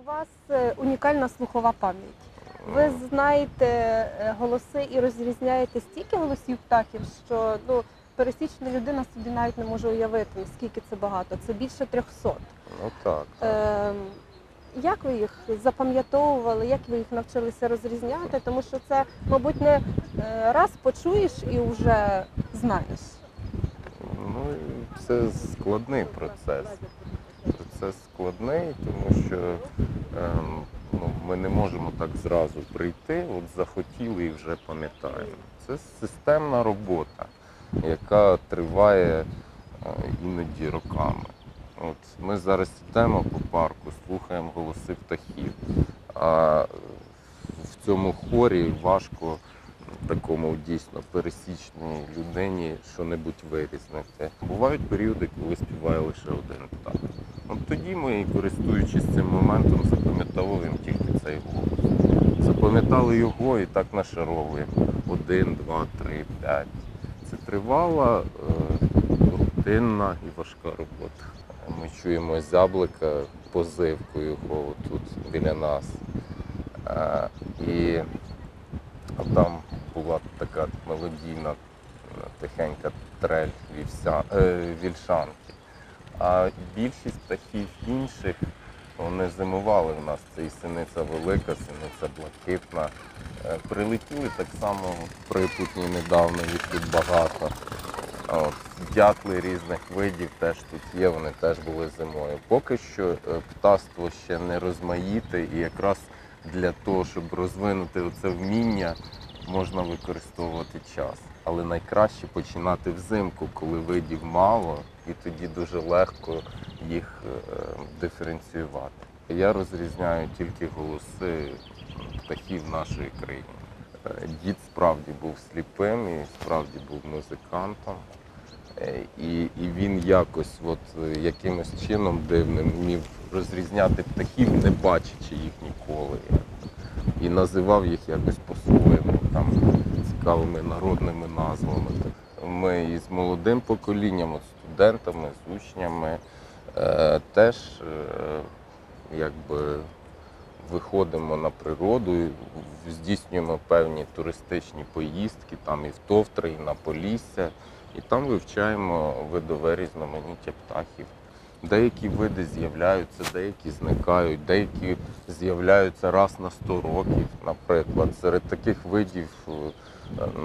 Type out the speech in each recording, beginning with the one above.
У вас е, унікальна слухова пам'ять. Ви знаєте е, голоси і розрізняєте стільки голосів птахів, що ну, пересічна людина собі навіть не може уявити, наскільки це багато. Це більше 300. Ну так. так. Ем, як ви їх запам'ятовували, як ви їх навчилися розрізняти? Тому що це, мабуть, не е, раз почуєш і вже знаєш. Ну, це складний процес. Процес складний, тому що ем, ну, ми не можемо так зразу прийти, от захотіли і вже пам'ятаємо. Це системна робота, яка триває е, іноді роками. От ми зараз йдемо по парку, слухаємо голоси птахів. А в цьому хорі важко такому дійсно пересічній людині що-небудь вирізнити. Бувають періоди, коли співає лише один птах. От тоді ми, користуючись цим моментом, запам'ятовуємо тільки цей голос. Запам'ятали його і так нашаровуємо. Один, два, три, п'ять. Це тривала, е, рутинна і важка робота. Ми чуємо зяблика позивку його тут біля нас. Е, І там була така мелодійна, е, тихенька трель вівся, вільшанки. А більшість птахів інших вони зимували в нас. Це і синиця велика, синиця блакитна. Е, Прилетіли так само припутні недавно, їх тут багато. От, дятли різних видів теж тут є, вони теж були зимою. Поки що е, птаство ще не розмаїте, і якраз для того, щоб розвинути це вміння, можна використовувати час. Але найкраще починати взимку, коли видів мало, і тоді дуже легко їх е, диференціювати. Я розрізняю тільки голоси птахів нашої країни. Е, Дід справді був сліпим і справді був музикантом. Е, І, і він якось, от, якимось чином дивним вмів розрізняти птахів, не бачачи їх ніколи. І називав їх якось по-своєму, там цікавими народними назвами. Ми із молодим поколінням, от студентами, з учнями е, теж е, якби виходимо на природу, здійснюємо певні туристичні поїздки, там і в Товтри, і на Полісся, і там вивчаємо видове різноманіття птахів. Деякі види з'являються, деякі зникають, деякі з'являються раз на 100 років. Наприклад, серед таких видів, е,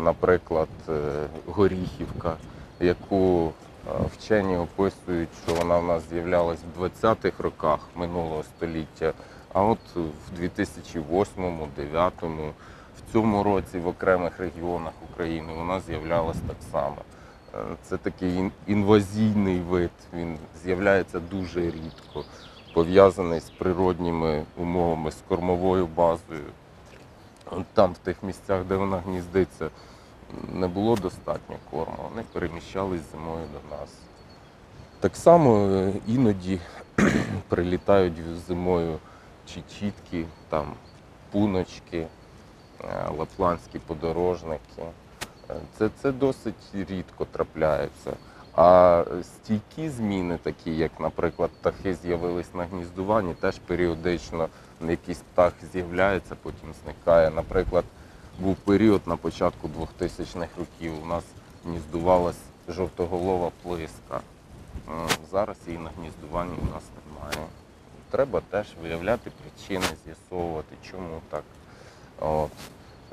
наприклад, е, горіхівка, яку е, вчені описують, що вона в нас з'являлась в 20-х роках минулого століття. А от в 2008, 2009, в цьому році в окремих регіонах України вона з'являлась так само. Це такий інвазійний вид, він з'являється дуже рідко, пов'язаний з природніми умовами, з кормовою базою. Там, в тих місцях, де вона гніздиться, не було достатньо корму, вони переміщались зимою до нас. Так само е, іноді прилітають зимою чечітки, там пуночки, е, лапландські подорожники. Це, це досить рідко трапляється. А стійкі зміни, такі як, наприклад, птахи з'явились на гніздуванні, теж періодично якийсь птах з'являється, потім зникає. Наприклад, був період на початку 2000-х років. У нас гніздувалась жовтоголова плиска. Зараз її на гніздуванні у нас немає. Треба теж виявляти причини, з'ясовувати, чому так. От.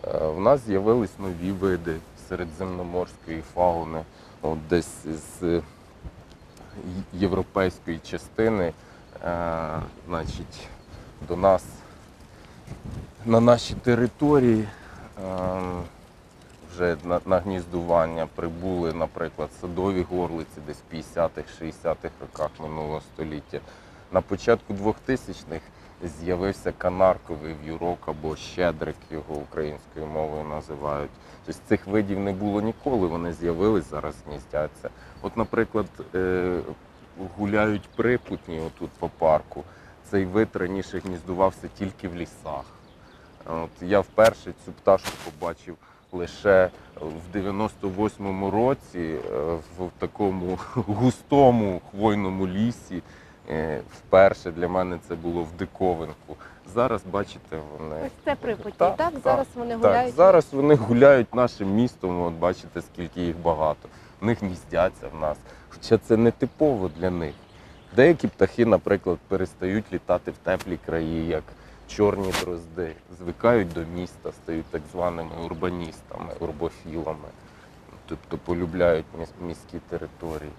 Е, В нас з'явились нові види середземноморської фауни, от десь з е, європейської частини, е, значить, до нас на наші території е, вже на, на гніздування прибули, наприклад, садові горлиці десь в 50-х, 60-х роках минулого століття. На початку 2000-х з'явився канарковий в'юрок або щедрик, його українською мовою називають. Тобто цих видів не було ніколи, вони з'явились, зараз гніздяться. От, наприклад, е, гуляють припутні отут по парку. Цей вид раніше гніздувався тільки в лісах. От я вперше цю пташку побачив лише в 98-му році е, в такому густому хвойному лісі Вперше для мене це було в диковинку. Зараз, бачите, вони Ось це Припуті. Так, Так, так, зараз вони так, гуляють. зараз вони гуляють нашим містом. От бачите, скільки їх багато. В них гніздяться в нас. Хоча це не типово для них. Деякі птахи, наприклад, перестають літати в теплі краї, як чорні дрозди, звикають до міста, стають так званими урбаністами, урбофілами, тобто полюбляють міс- міські території.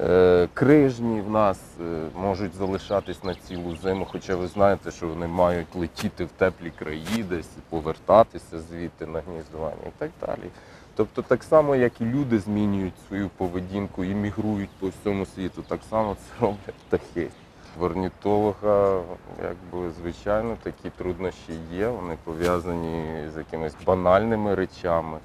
Е, Крижні в нас е, можуть залишатись на цілу зиму, хоча ви знаєте, що вони мають летіти в теплі краї десь повертатися звідти на гніздування і так далі. Тобто, так само, як і люди змінюють свою поведінку і мігрують по всьому світу, так само це роблять птахи. В орнітолога, якби звичайно, такі труднощі є. Вони пов'язані з якимись банальними речами.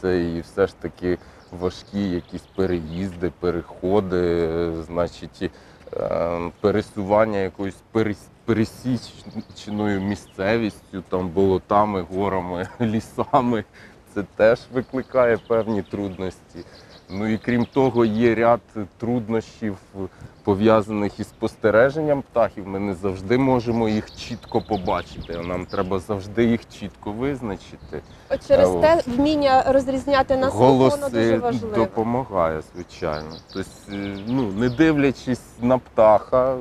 Це і все ж таки важкі якісь переїзди, переходи, значить, е, пересування якоюсь пересічною місцевістю, там болотами, горами, лісами. Це теж викликає певні трудності. Ну і крім того, є ряд труднощів пов'язаних із спостереженням птахів. Ми не завжди можемо їх чітко побачити. а Нам треба завжди їх чітко визначити. От через Е, те вміння розрізняти на слух, воно дуже Голоси важливе. допомагає, звичайно. Тобто, е, ну, не дивлячись на птаха,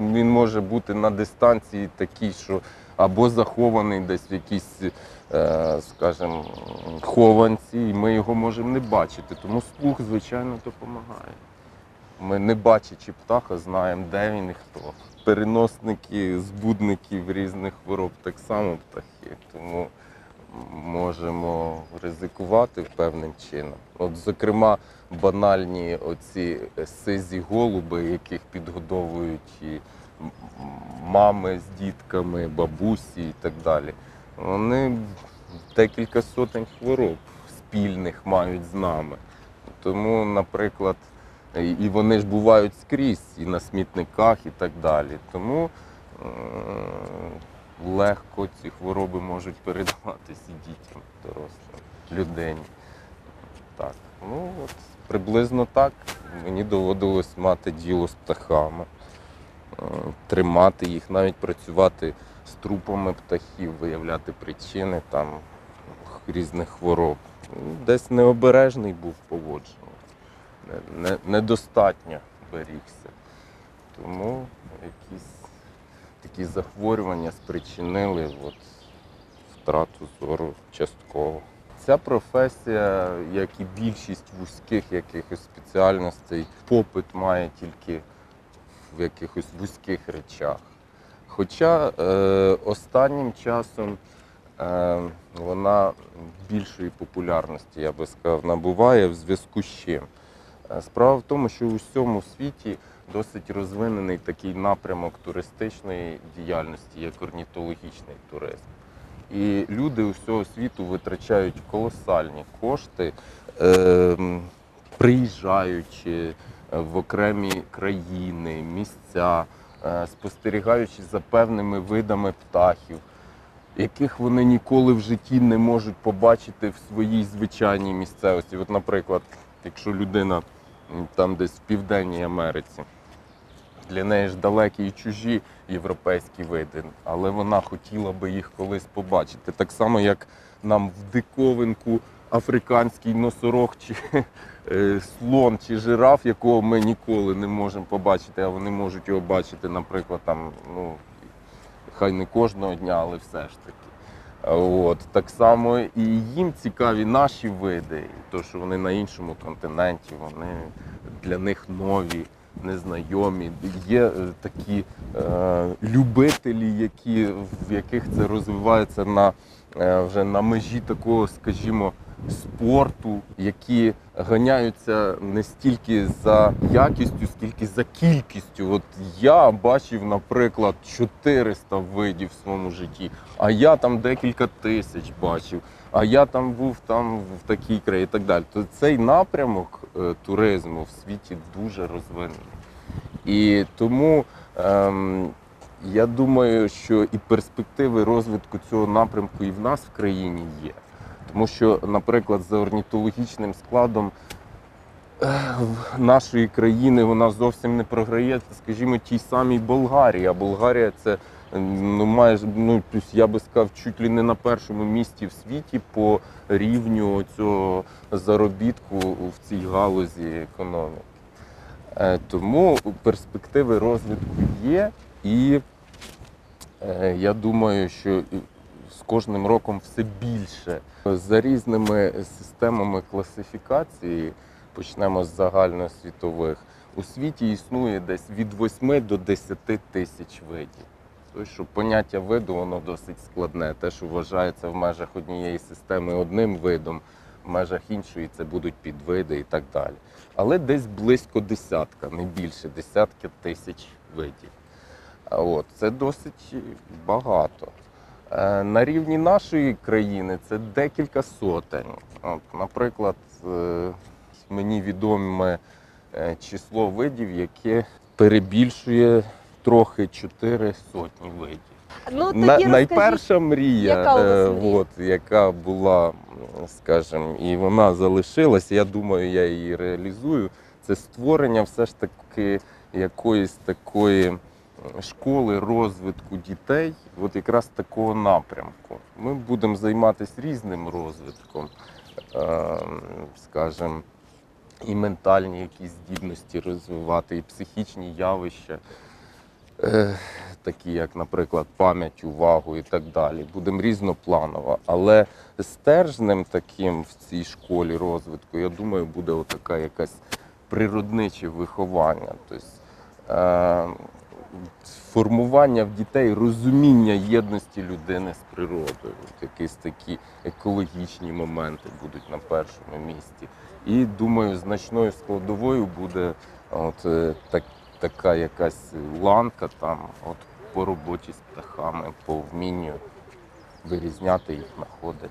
він може бути на дистанції такий, що або захований десь в якійсь, е, скажімо, хованці, і ми його можемо не бачити. Тому слух, звичайно, допомагає. Ми, не бачачи птаха, знаємо, де він і хто. Переносники збудників різних хвороб так само птахи. Тому можемо ризикувати певним чином. От, зокрема, банальні оці сизі голуби, яких підгодовують і мами з дітками, бабусі і так далі. Вони декілька сотень хвороб спільних мають з нами. Тому, наприклад, і вони ж бувають скрізь і на смітниках, і так далі. Тому е, легко ці хвороби можуть передаватися і дітям, дорослим, людині. Так, ну от приблизно так. Мені доводилось мати діло з птахами, тримати їх, навіть працювати з трупами птахів, виявляти причини там різних хвороб. Десь необережний був поводжений, не, не, недостатньо берігся. Тому якісь такі захворювання спричинили от, втрату зору частково. Ця професія, як і більшість вузьких якихось спеціальностей, попит має тільки в якихось вузьких речах. Хоча е, останнім часом е, вона більшої популярності, я би сказав, набуває в зв'язку з чим. Е, Справа в тому, що у всьому світі досить розвинений такий напрямок туристичної діяльності, як орнітологічний туризм. І люди усього світу витрачають колосальні кошти, е, приїжджаючи в окремі країни, місця, е, спостерігаючи за певними видами птахів, яких вони ніколи в житті не можуть побачити в своїй звичайній місцевості. От, наприклад, якщо людина там десь в Південній Америці, для неї ж далекі і чужі європейські види, але вона хотіла би їх колись побачити. Так само, як нам в диковинку африканський носорог чи е, слон чи жираф, якого ми ніколи не можемо побачити, а вони можуть його бачити, наприклад, там, ну, хай не кожного дня, але все ж таки. От, так само і їм цікаві наші види, то, що вони на іншому континенті, вони для них нові, незнайомі. Є е, такі е, любителі, які, в яких це розвивається на, е, вже на межі такого, скажімо, спорту, які ганяються не стільки за якістю, скільки за кількістю. От я бачив, наприклад, 400 видів в своєму житті, а я там декілька тисяч бачив, а я там був там в такій країні і так далі. То цей напрямок е, туризму в світі дуже розвинений. І тому ем, я думаю, що і перспективи розвитку цього напрямку і в нас в країні є. Тому що, наприклад, за орнітологічним складом е, нашої країни вона зовсім не програє, скажімо, тій самій Болгарії. А Болгарія це ну, майже, ну, я би сказав, чуть ли не на першому місці в світі по рівню цього заробітку в цій галузі економіки. Е, Тому перспективи розвитку є, і е, я думаю, що з кожним роком все більше. За різними системами класифікації, почнемо з загальносвітових, у світі існує десь від 8 до 10 тисяч видів. Тобто, що поняття виду воно досить складне. Те, що вважається в межах однієї системи одним видом, в межах іншої це будуть підвиди і так далі. Але десь близько десятка, не більше, десятки тисяч видів. От, це досить багато. Е, На рівні нашої країни це декілька сотень. От, наприклад, мені відоме е, число видів, яке перебільшує трохи 4 сотні видів. Ну На, найперша мрія, яка е, мрія? От, яка була, скажімо, і вона залишилась, я думаю, я її реалізую. Це створення все ж таки якоїсь такої школи розвитку дітей, от якраз такого напрямку. Ми будемо займатися різним розвитком, е, скажімо, і ментальні якісь здібності розвивати, і психічні явища. Е, такі як, наприклад, пам'ять, увагу і так далі. Будемо різнопланово. Але стержнем таким в цій школі розвитку, я думаю, буде отака якась природниче виховання. Тобто, е, формування в дітей розуміння єдності людини з природою. От Якісь такі екологічні моменти будуть на першому місці. І думаю, значною складовою буде от, е, так, така якась ланка там, от по роботі з птахами, по вмінню вирізняти їх, знаходити.